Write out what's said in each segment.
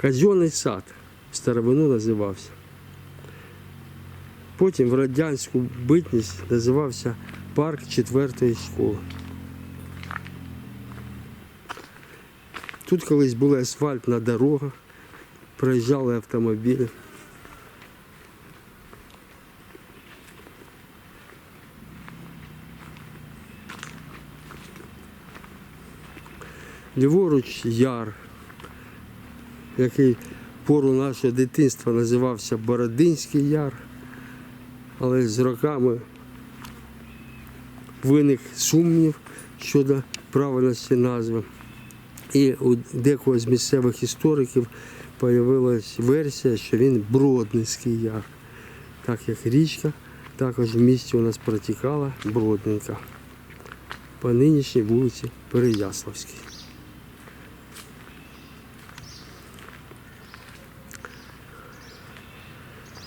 Казьонний сад в старовину називався. Потім в радянську битність називався парк четвертої школи. Тут колись була асфальтна дорога, проїжджали автомобілі. Ліворуч яр, який пору нашого дитинства називався Бородинський яр, але з роками виник сумнів щодо правильності назви. І у декого з місцевих істориків з'явилася версія, що він Бродницький яр. Так як річка також в місті у нас протікала Бродненька по нинішній вулиці Переяславській.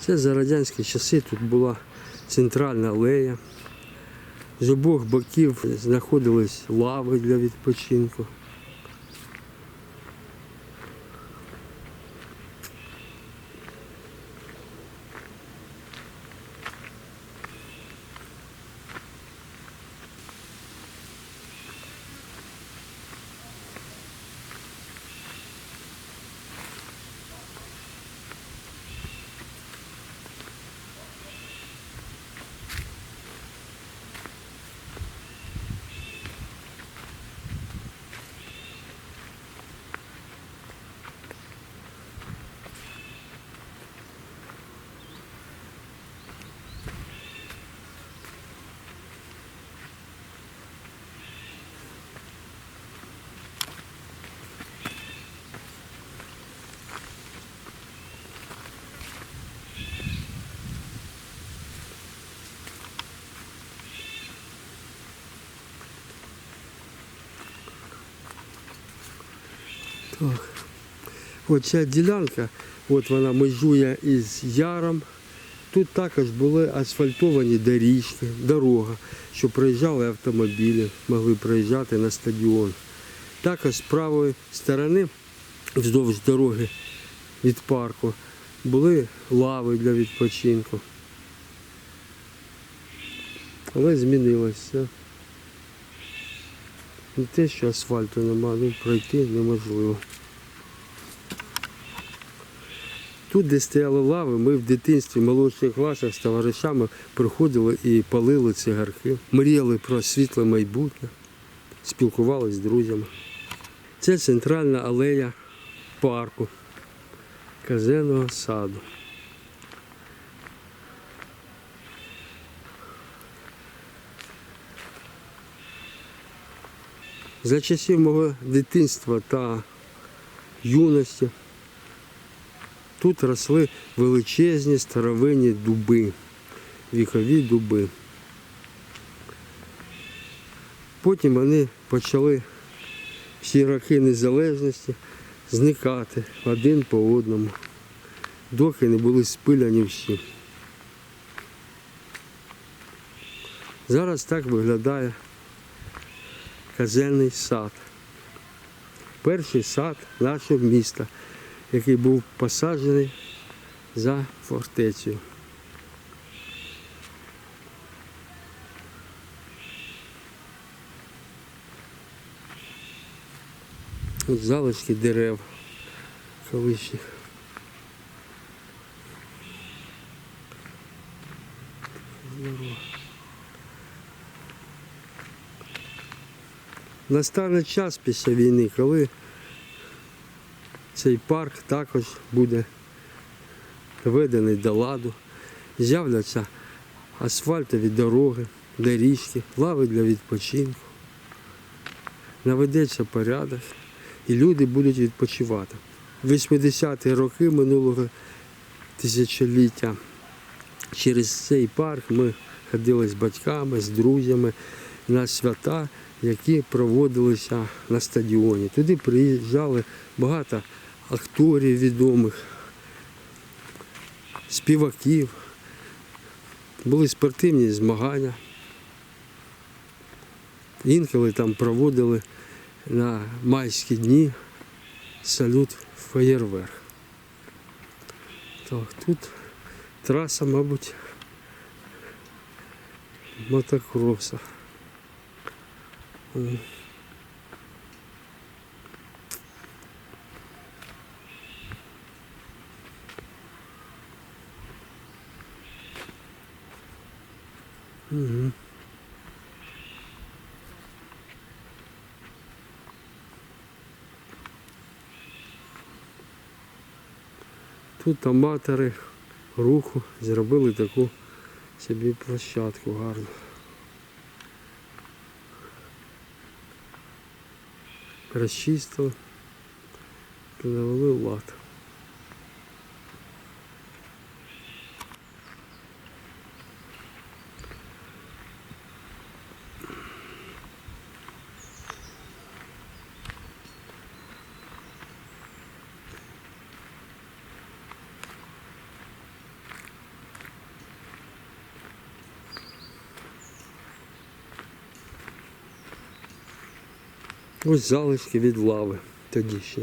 Це за радянські часи тут була центральна алея. З обох боків знаходились лави для відпочинку. Так. Оця ділянка, от вона межує із яром. Тут також були асфальтовані доріжки, дорога, що проїжджали автомобілі, могли проїжджати на стадіон. Також з правої сторони, вздовж дороги від парку, були лави для відпочинку. Але змінилося. Не те, що асфальту нема, ну пройти неможливо. Тут, де стояли лави, ми в дитинстві, в молодших класах з товаришами приходили і палили цигарки, мріяли про світле майбутнє, спілкувалися з друзями. Це центральна алея парку казенного саду. За часів мого дитинства та юності тут росли величезні старовинні дуби, вікові дуби. Потім вони почали всі роки незалежності зникати один по одному, доки не були спиляні всі. Зараз так виглядає казенний сад. Перший сад нашого міста, який був посаджений за фортецею. Тут залишки дерев колишніх. Настане час після війни, коли цей парк також буде доведений до ладу, з'являться асфальтові дороги, доріжки, лави для відпочинку. Наведеться порядок і люди будуть відпочивати. В 80-ті роки минулого тисячоліття через цей парк ми ходили з батьками, з друзями на свята, які проводилися на стадіоні. Туди приїжджали багато акторів відомих, співаків, були спортивні змагання. Інколи там проводили на майські дні салют феєрверк. Так, тут траса, мабуть, мотокроса. Тут аматори руху зробили таку собі площадку гарну. Розчистили, навели лад. Ось залишки від лави тоді ще.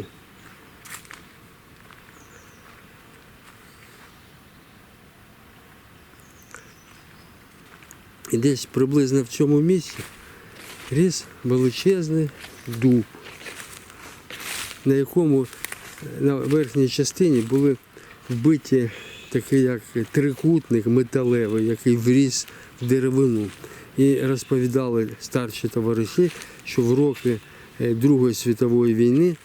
І десь приблизно в цьому місці ріс величезний дуб, на якому на верхній частині були вбиті такий як трикутник металевий, який вріс в деревину. І розповідали старші товариші, що в роки Другої світової війни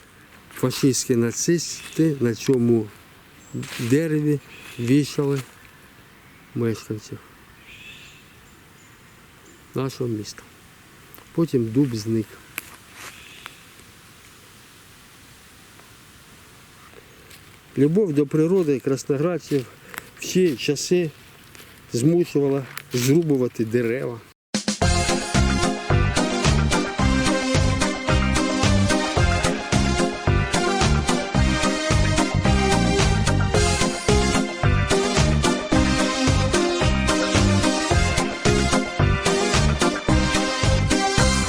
фашистські нацисти на цьому дереві вішали мешканців нашого міста. Потім дуб зник. Любов до природи красноградців всі часи змушувала зрубувати дерева.